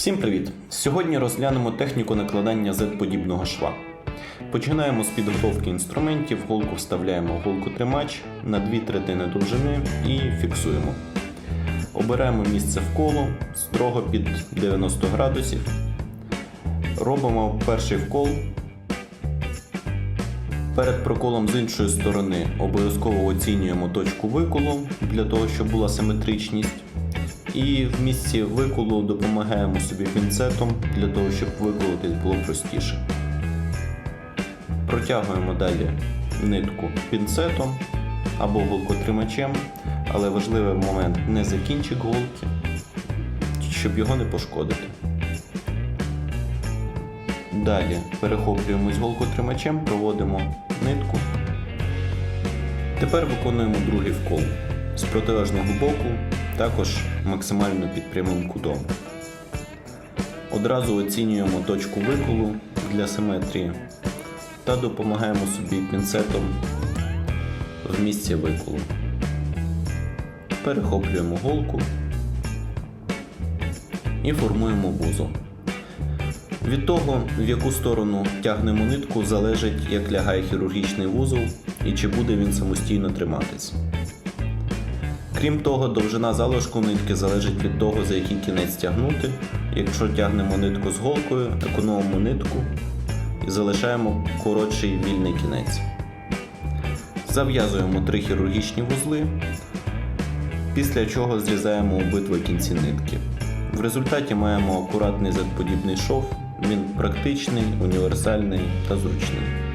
Всім привіт! Сьогодні розглянемо техніку накладання Z-подібного шва. Починаємо з підготовки інструментів, голку вставляємо в голку тримач на 2 третини довжини і фіксуємо. Обираємо місце в коло строго під 90 градусів. Робимо перший вкол. Перед проколом з іншої сторони обов'язково оцінюємо точку виколу для того, щоб була симетричність. І в місці виколу допомагаємо собі пінцетом для того, щоб виколотись було простіше. Протягуємо далі нитку пінцетом або голкотримачем, але важливий момент не за кінчик голки, щоб його не пошкодити. Далі перехоплюємось голкотримачем, проводимо нитку. Тепер виконуємо другий вкол з протилежного боку, також максимально під прямим кутом. Одразу оцінюємо точку виколу для симетрії та допомагаємо собі пінцетом в місці виколу. Перехоплюємо голку і формуємо вузол. Від того, в яку сторону тягнемо нитку, залежить, як лягає хірургічний вузол і чи буде він самостійно триматись. Крім того, довжина залишку нитки залежить від того, за який кінець тягнути. Якщо тягнемо нитку з голкою, економимо нитку і залишаємо коротший вільний кінець. Зав'язуємо три хірургічні вузли, після чого зрізаємо обидва кінці нитки. В результаті маємо акуратний Z-подібний шов, він практичний, універсальний та зручний.